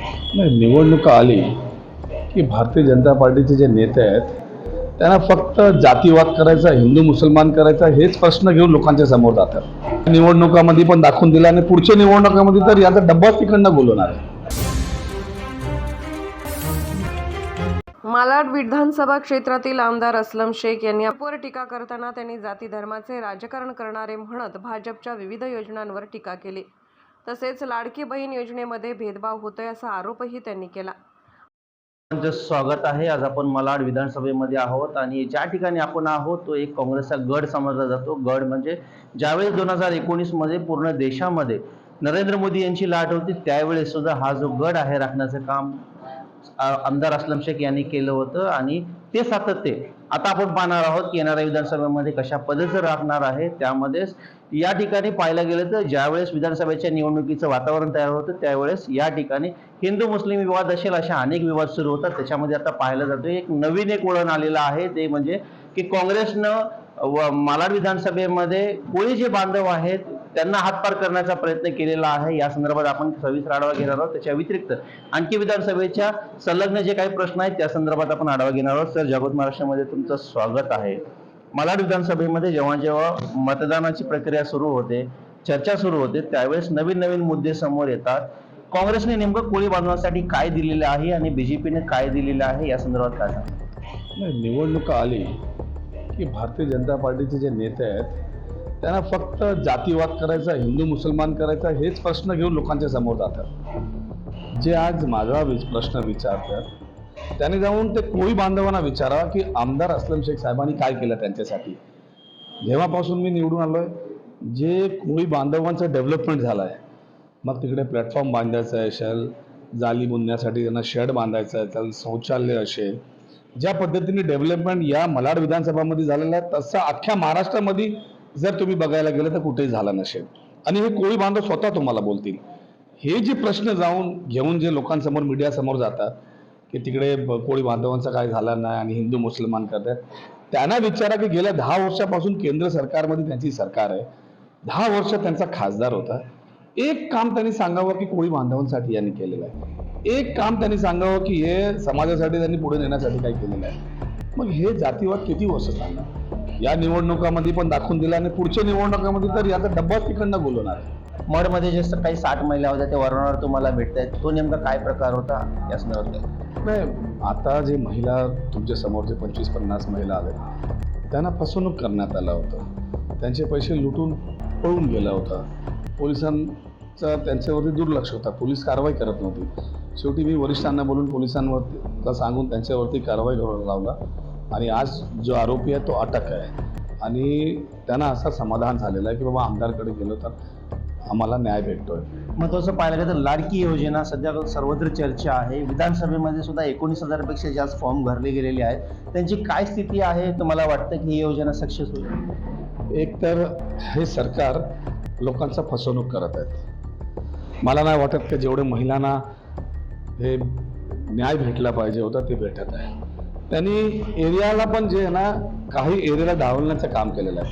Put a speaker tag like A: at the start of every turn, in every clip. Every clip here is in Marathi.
A: नाही निवडणुका आली की भारतीय जनता पार्टीचे जे नेते आहेत त्यांना फक्त जातीवाद करायचा हिंदू मुसलमान करायचा हेच प्रश्न घेऊन लोकांच्या समोर जातात. निवडणुकामध्ये पण दाखवून दिला आणि पुढच्या निवडणुकामध्ये तर याचा डब्बाच तिकडनं बोलवणार आहे.
B: मालाड विधानसभा क्षेत्रातील आमदार असलम शेख यांनी अपर टीका करताना त्यांनी जाती धर्माचे राजकारण करणारे म्हणत भाजपच्या विविध योजनांवर टीका केली. तसेच लाडकी बहीण योजनेमध्ये भेदभाव होतोय असा आरोपही त्यांनी केला.
C: तुमचं स्वागत आहे. आज आपण मलाड विधानसभेमध्ये आहोत आणि ज्या ठिकाणी आपण आहोत तो एक काँग्रेसचा गड समजला जातो. गड म्हणजे ज्यावेळेस दोन हजार एकोणीसमध्ये पूर्ण देशामध्ये नरेंद्र मोदी यांची लाट होती त्यावेळेस सुद्धा हा जो गड आहे राखण्याचं काम आमदार असलम शेख यांनी केलं होतं. आणि ते सातत्य आता आपण पाहणार आहोत की येणाऱ्या विधानसभेमध्ये कशा पद्धतीचं राहणार आहे त्यामध्येच या ठिकाणी पाहायला गेलं तर ज्यावेळेस विधानसभेच्या निवडणुकीचं वातावरण तयार होतं त्यावेळेस या ठिकाणी हिंदू मुस्लिम विवाद असेल अशा अनेक विवाद सुरू होतात. त्याच्यामध्ये आता पाहायला जातोय एक नवीन एक वळण आलेलं आहे ते म्हणजे की काँग्रेसनं व मालाड विधानसभेमध्ये कोळी जे बांधव आहेत त्यांना हातपार करण्याचा प्रयत्न केलेला आहे. या संदर्भात आपण सविस्तर आढावा घेणार आहोत. त्याच्या व्यतिरिक्त आणखी विधानसभेच्या संलग्न जे काही प्रश्न आहेत त्या संदर्भात आपण आढावा घेणार आहोत. सर जागृत महाराष्ट्रामध्ये तुमचं स्वागत आहे. मालाड विधानसभेमध्ये जेव्हा जेव्हा मतदानाची प्रक्रिया सुरू होते चर्चा सुरू होते त्यावेळेस नवीन नवीन मुद्दे समोर येतात. काँग्रेसने नेमकं कोळी बांधवांसाठी काय दिलेलं आहे आणि बीजेपीने काय दिलेलं आहे? या संदर्भात काय सांगा
A: नाही निवडणुका आली की भारतीय जनता पार्टीचे जे नेते आहेत त्यांना फक्त जातीवाद करायचा हिंदू मुसलमान करायचा हेच प्रश्न घेऊन लोकांच्या समोर जातात. जे आज माझा विच प्रश्न विचारतात त्याने जाऊन ते कोळी बांधवांना विचारा की आमदार असलम शेख साहेबांनी काय केलं त्यांच्यासाठी. जेव्हापासून मी निवडून आलोय जे कोळी बांधवांचं डेव्हलपमेंट झालं आहे मग तिकडे प्लॅटफॉर्म बांधायचं आहे असेल जाली बुंदण्यासाठी त्यांना शेड बांधायचं आहे त्याला शौचालय असेल ज्या पद्धतीने डेव्हलपमेंट या मलाड विधानसभामध्ये झालेलं आहे तसं अख्ख्या महाराष्ट्रामध्ये जर तुम्ही बघायला गेलं तर कुठेही झालं नसेल. आणि हे कोळी बांधव स्वतः तुम्हाला बोलतील. हे जे प्रश्न जाऊन घेऊन जे लोकांसमोर मीडियासमोर जातात की तिकडे कोळी बांधवांचं काय झालं नाही आणि हिंदू मुसलमान करतात त्यांना विचारा की गेल्या दहा वर्षापासून केंद्र सरकारमध्ये त्यांची सरकार आहे. दहा वर्ष त्यांचा खासदार होता. एक काम त्यांनी सांगावं की कोळी बांधवांसाठी यांनी केलेलं आहे. एक काम त्यांनी सांगावं की हे समाजासाठी त्यांनी पुढे नेण्यासाठी काय केलेलं आहे. मग हे जातीवाद किती वर्ष चालणार? या निवडणुकामध्ये पण दाखवून दिला आणि पुढच्या निवडणुकामध्ये तर याचा डब्बाच तिकडनं बोलवणार. आहे
C: मडमध्ये जे काही साठ महिला होत्या ते वारंवार तुम्हाला भेटत आहेत तो नेमका काय प्रकार होता? या संदर्भात. काय?
A: नाही आता जे महिला तुमच्यासमोर जे पंचवीस पन्नास महिला आल्या त्यांना फसवणूक करण्यात आलं होतं. त्यांचे पैसे लुटून पळून गेला होता. पोलिसांचं त्यांच्यावरती दुर्लक्ष होता. पोलीस कारवाई करत नव्हती. शेवटी मी वरिष्ठांना बोलून पोलिसांवरती सांगून त्यांच्यावरती कारवाई करून लावला आणि आज जो आरोपी आहे तो अटक आहे. आणि त्यांना असं समाधान झालेलं आहे की बाबा आमदारकडे गेलो तर आम्हाला न्याय भेटतोय.
C: महत्वाचं पाहायला गेलं तर लाडकी योजना सध्या सर्वत्र चर्चा आहे. विधानसभेमध्ये सुद्धा एकोणीस हजारपेक्षा जास्त फॉर्म भरले गेलेले आहेत. त्यांची काय स्थिती आहे? तुम्हाला वाटतं की ही योजना सक्सेस होईल?
A: एक तर हे सरकार लोकांचा फसवणूक करत आहेत मला नाही वाटत की जेवढे महिलांना हे न्याय भेटला पाहिजे होता ते भेटत आहे. त्यांनी एरियाला पण जे आहे ना काही एरियाला डावलण्याचं काम केलेलं आहे.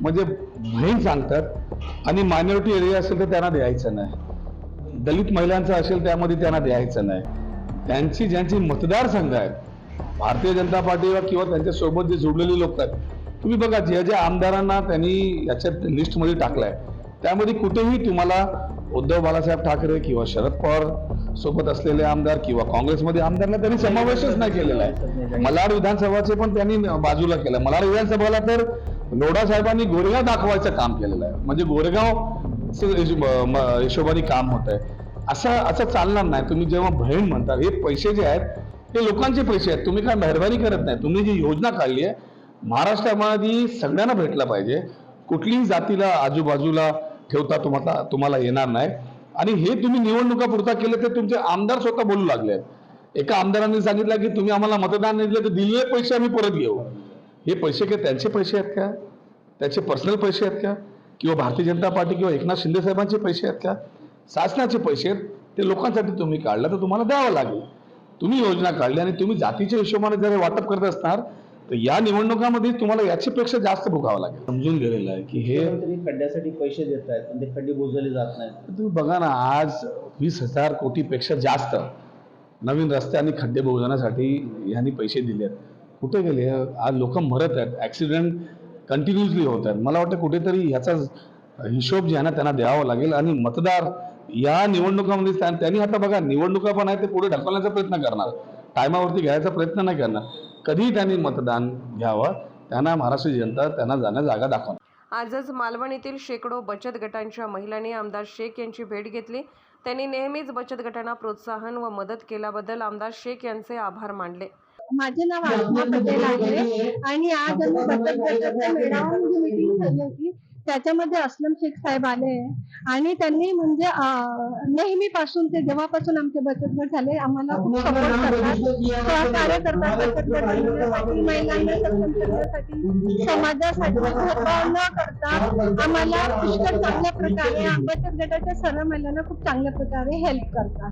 A: म्हणजे बहीण सांगतात आणि मायनॉरिटी एरिया असेल तर त्यांना द्यायचं नाही. दलित महिलांचं असेल त्यामध्ये त्यांना द्यायचं नाही. त्यांची ज्यांची मतदारसंघ आहेत भारतीय जनता पार्टीवर किंवा त्यांच्यासोबत जे जोडलेले लोक आहेत तुम्ही बघा ज्या ज्या आमदारांना त्यांनी याच्या लिस्टमध्ये टाकलं आहे त्यामध्ये कुठेही तुम्हाला उद्धव बाळासाहेब ठाकरे किंवा शरद पवार सोबत असलेले आमदार किंवा काँग्रेसमध्ये आमदारला त्यांनी समावेशच नाही केलेला आहे. मलाड विधानसभाचे पण त्यांनी बाजूला केलं. मलाड विधानसभाला तर लोढा साहेबांनी गोरेगाव दाखवायचं काम केलेलं आहे. म्हणजे गोरेगाव हिशोबाने काम होत आहे. असं असं चालणार नाही. तुम्ही जेव्हा बहीण म्हणता हे पैसे जे आहेत ते लोकांचे पैसे आहेत. तुम्ही काय मेहरबानी करत नाही. तुम्ही जी योजना काढली आहे महाराष्ट्रामध्ये सगळ्यांना भेटला पाहिजे. कुठलीही जातीला आजूबाजूला ठेवता तुम्हाला तुम्हाला येणार नाही. आणि हे तुम्ही निवडणुका पुरता केले तर तुमचे आमदार स्वतः बोलू लागले. आहेत एका आमदारांनी सांगितलं की तुम्ही आम्हाला मतदान नाही दिलं तर दिलेले पैसे आम्ही परत घेऊ. हे पैसे काय त्यांचे पैसे आहेत का? त्याचे पर्सनल पैसे आहेत का? किंवा भारतीय जनता पार्टी किंवा एकनाथ शिंदे साहेबांचे पैसे आहेत का? शासनाचे पैसे आहेत. ते लोकांसाठी तुम्ही काढलं तर तुम्हाला द्यावं लागेल. तुम्ही योजना काढली आणि तुम्ही जातीच्या हिशोबाने जर वाटप करत असणार तर या निवडणुकामध्ये तुम्हाला याच्यापेक्षा जास्त भोगावं लागेल. समजून गेलेलं आहे की हे
C: तरी खड्ड्यासाठी पैसे देत आहेत पण ते खड्डे बुजवले जात नाहीत.
A: तुम्ही बघा ना आज वीस हजार कोटीपेक्षा जास्त नवीन रस्ते आणि खड्डे बुजवण्यासाठी यांनी पैसे दिले आहेत कुठे गेले? आज लोक मरत आहेत ॲक्सिडेंट कंटिन्युअसली होत आहेत. मला वाटतं कुठेतरी ह्याचा हिशोब जे आहे ना त्यांना द्यावा लागेल आणि मतदार या निवडणुकामध्ये त्या- त्यांनी आता बघा निवडणुका पण आहे ते पुढे ढकलण्याचा प्रयत्न करणार. टायमावरती घ्यायचा प्रयत्न नाही करणार. कधीही त्यांनी मतदान घ्यावं त्यांना महाराष्ट्र जनता त्यांना जाण्या जागा दाखवणार.
B: आजच मालवण येथील शेकडो बचत गटांच्या महिलांनी आमदार शेख यांची भेट घेतली. त्यांनी नेहमीच बचत गटांना प्रोत्साहन व मदत केल्याबद्दल आमदार शेख यांचे आभार मानले.
D: माझे नाव आत्मा पटेल आहे आणि आज आम्ही बचत गटाच्या मेळाव्यामध्ये मीटिंग ठेवली होती. त्याच्यामध्ये अस्लम शेख साहेब आले. आणि त्यांनी म्हणजे नेहमीपासून ते जेव्हापासून आमचे बचत गट झाले आम्हाला खूप सपोर्ट करतात. सहकार्य करतात बचत गट करण्यासाठी महिलांना सक्षम करण्यासाठी समाजासाठी भेदभाव न करता आम्हाला पुष्कळ चांगल्या प्रकारे बचत गटाच्या सर्व महिलांना खूप चांगल्या प्रकारे हेल्प करतात.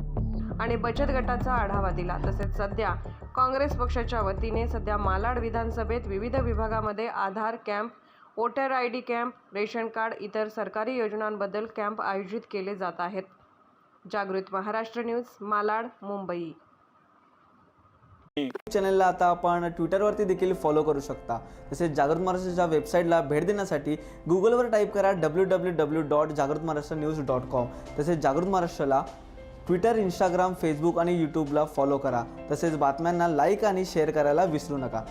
B: आणि बचत गटाचा आढावा दिला. तसेच सध्या काँग्रेस पक्षाच्या वतीने सध्या मालाड विधानसभेत विविध विभागामध्ये Aadhaar camp voter I D camp ration card इतर सरकारी योजनांबद्दल कॅम्प आयोजित केले जात आहेत. जागृत महाराष्ट्र न्यूज मालाड मुंबई.
E: चॅनलला आता आपण ट्विटरवरती देखील फॉलो करू शकता. तसेच जागृत महाराष्ट्राच्या वेबसाईटला भेट देण्यासाठी गुगलवर टाईप करा डब्ल्यू डब्ल्यू डब्ल्यू डॉट जागृत महाराष्ट्र न्यूज डॉट कॉम तसेच जागृत महाराष्ट्राला ट्विटर इंस्टाग्राम फेसबुक आणि यूट्यूबला फॉलो करा. तसेच बातम्यांना लाईक आणि शेअर करायला विसरू नका.